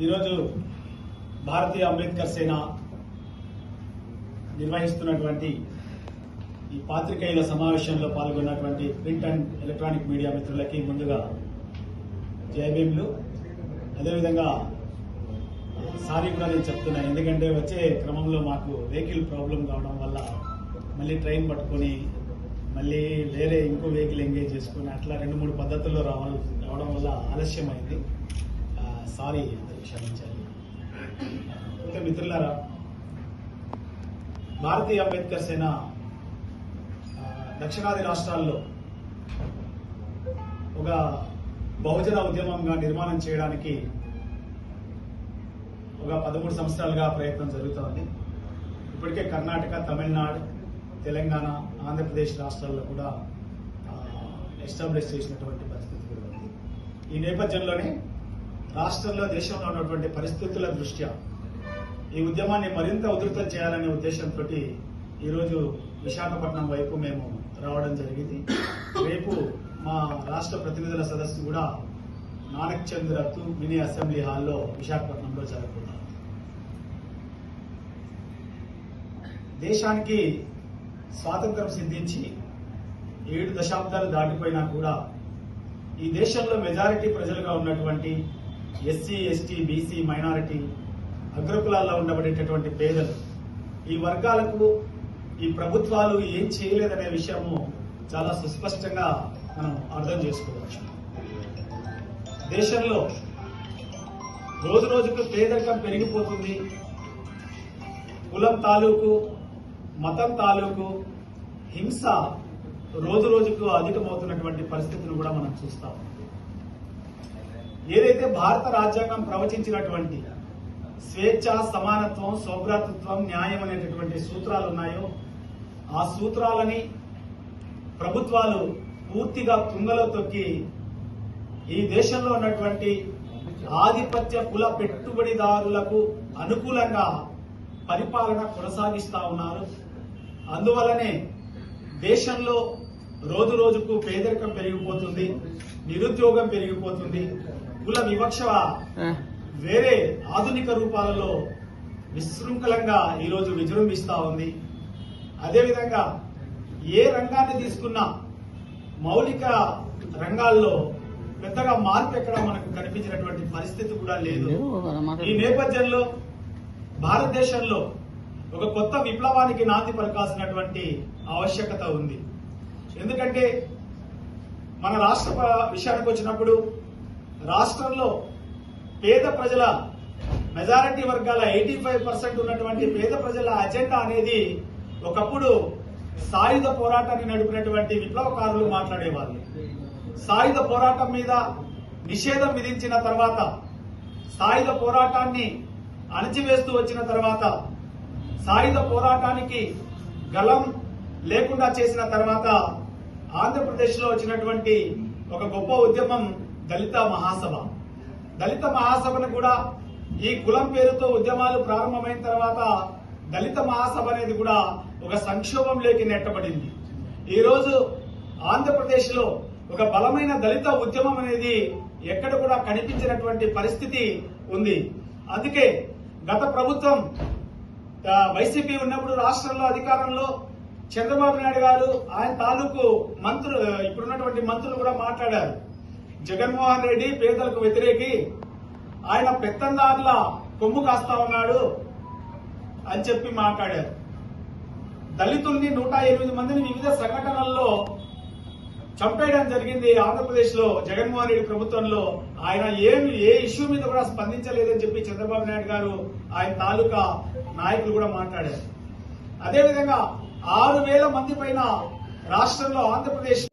ఈరోజు భారతీయ అంబేద్కర్ సేన నిర్వహిస్తున్నటువంటి ఈ పాత్రికేయుల సమావేశంలో పాల్గొన్నటువంటి ప్రింట్ అండ్ ఎలక్ట్రానిక్ మీడియా మిత్రులకి ముందుగా జయభీములు అదేవిధంగా సారీ కూడా నేను చెప్తున్నాను ఎందుకంటే వచ్చే క్రమంలో మాకు వెహికల్ ప్రాబ్లం కావడం వల్ల మళ్ళీ ట్రైన్ పట్టుకొని మళ్ళీ వేరే ఇంకో వెహికల్ ఎంగేజ్ చేసుకుని అట్లా రెండు మూడు పద్ధతుల్లో రావాలి రావడం వల్ల ఆలస్యమైంది. సారీ అందరూ క్షమించాలి. ఇంకా మిత్రులారా భారతీయ అంబేద్కర్ సేన దక్షిణాది రాష్ట్రాల్లో ఒక బహుజన ఉద్యమంగా నిర్మాణం చేయడానికి ఒక పదమూడు సంవత్సరాలుగా ప్రయత్నం జరుగుతోంది. ఇప్పటికే కర్ణాటక తమిళనాడు తెలంగాణ ఆంధ్రప్రదేశ్ రాష్ట్రాల్లో కూడా ఎస్టాబ్లిష్ చేసినటువంటి పరిస్థితి కూడా ఉంది. ఈ నేపథ్యంలోనే రాష్ట్రంలో దేశంలో ఉన్నటువంటి పరిస్థితుల దృష్ట్యా ఈ ఉద్యమాన్ని మరింత ఉధృతం చేయాలనే ఉద్దేశంతో ఈరోజు విశాఖపట్నం వైపు మేము రావడం జరిగింది. రేపు మా రాష్ట్ర ప్రతినిధుల సదస్సు కూడా నానక్ చంద్ మినీ అసెంబ్లీ హాల్లో విశాఖపట్నంలో జరుగుతున్నారు దేశానికి స్వాతంత్రం సిద్ధించి ఏడు దశాబ్దాలు దాటిపోయినా కూడా ఈ దేశంలో మెజారిటీ ప్రజలుగా ఉన్నటువంటి ఎస్సీ ఎస్టీ బీసీ మైనారిటీ అగ్రకులాల్లో ఉండబడేటటువంటి పేదలు. ఈ వర్గాలకు ఈ ప్రభుత్వాలు ఏం చేయలేదనే విషయము చాలా సుస్పష్టంగా మనం అర్థం చేసుకోవచ్చు. దేశంలో రోజు రోజుకు పేదరికం పెరిగిపోతుంది. కులం తాలూకు మతం తాలూకు హింస రోజు రోజుకు అధికమవుతున్నటువంటి పరిస్థితిని కూడా మనం చూస్తాం. ఏదైతే భారత రాజ్యాంగం ప్రవచించినటువంటి స్వేచ్ఛ సమానత్వం సౌభ్రాతృత్వం న్యాయం అనేటటువంటి సూత్రాలు ఉన్నాయో ఆ సూత్రాలని ప్రభుత్వాలు పూర్తిగా తుంగలో తొక్కి ఈ దేశంలో ఉన్నటువంటి ఆధిపత్య కుల పెట్టుబడిదారులకు అనుకూలంగా పరిపాలన కొనసాగిస్తా ఉన్నారు. అందువలనే దేశంలో రోజు రోజుకు పేదరికం పెరిగిపోతుంది నిరుద్యోగం పెరిగిపోతుంది. కుల వివక్ష వేరే ఆధునిక రూపాలలో విశృంఖలంగా ఈరోజు విజృంభిస్తా ఉంది. అదేవిధంగా ఏ రంగాన్ని తీసుకున్నా మౌలిక రంగాల్లో పెద్దగా మార్పు ఎక్కడ మనకు కనిపించినటువంటి పరిస్థితి కూడా లేదు. ఈ నేపథ్యంలో భారతదేశంలో ఒక కొత్త విప్లవానికి నాంది పలకాల్సినటువంటి ఆవశ్యకత ఉంది. ఎందుకంటే మన రాష్ట్ర విషయానికి వచ్చినప్పుడు రాష్ట్రంలో పేద ప్రజల మెజారిటీ వర్గాల ఎయిటీ ఫైవ్ పర్సెంట్ ఉన్నటువంటి పేద ప్రజల అజెండా అనేది ఒకప్పుడు సాయుధ పోరాటాన్ని నడిపినటువంటి విప్లవకారులు మాట్లాడేవాళ్ళు. సాయుధ పోరాటం మీద నిషేధం విధించిన తర్వాత సాయుధ పోరాటాన్ని అణచివేస్తూ వచ్చిన తర్వాత సాయుధ పోరాటానికి గలం లేకుండా చేసిన తర్వాత ఆంధ్రప్రదేశ్లో వచ్చినటువంటి ఒక గొప్ప ఉద్యమం దళిత మహాసభ. దళిత మహాసభను కూడా ఈ కులం పేరుతో ఉద్యమాలు ప్రారంభమైన తర్వాత దళిత మహాసభ అనేది కూడా ఒక సంక్షోభంలోకి నెట్టబడింది. ఈరోజు ఆంధ్రప్రదేశ్లో ఒక బలమైన దళిత ఉద్యమం అనేది ఎక్కడ కూడా కనిపించినటువంటి పరిస్థితి ఉంది. అందుకే గత ప్రభుత్వం వైసీపీ ఉన్నప్పుడు రాష్ట్రంలో అధికారంలో చంద్రబాబు నాయుడు గారు ఆయన తాలూకు మంత్రులు ఇప్పుడున్నటువంటి మంత్రులు కూడా మాట్లాడారు. జగన్మోహన్ రెడ్డి పేదలకు వ్యతిరేకి ఆయన పెత్తందారుల కొమ్ము కాస్తా ఉన్నాడు అని చెప్పి మాట్లాడారు. దళితుల్ని నూట ఎనిమిది మందిని వివిధ సంఘటనల్లో చంపేయడం జరిగింది ఆంధ్రప్రదేశ్లో జగన్మోహన్ రెడ్డి ప్రభుత్వంలో ఆయన ఏమి ఏ ఇష్యూ మీద కూడా స్పందించలేదని చెప్పి చంద్రబాబు నాయుడు గారు ఆయన తాలూకా నాయకులు కూడా మాట్లాడారు. అదేవిధంగా ఆరు వేల మంది పైన రాష్ట్రంలో ఆంధ్రప్రదేశ్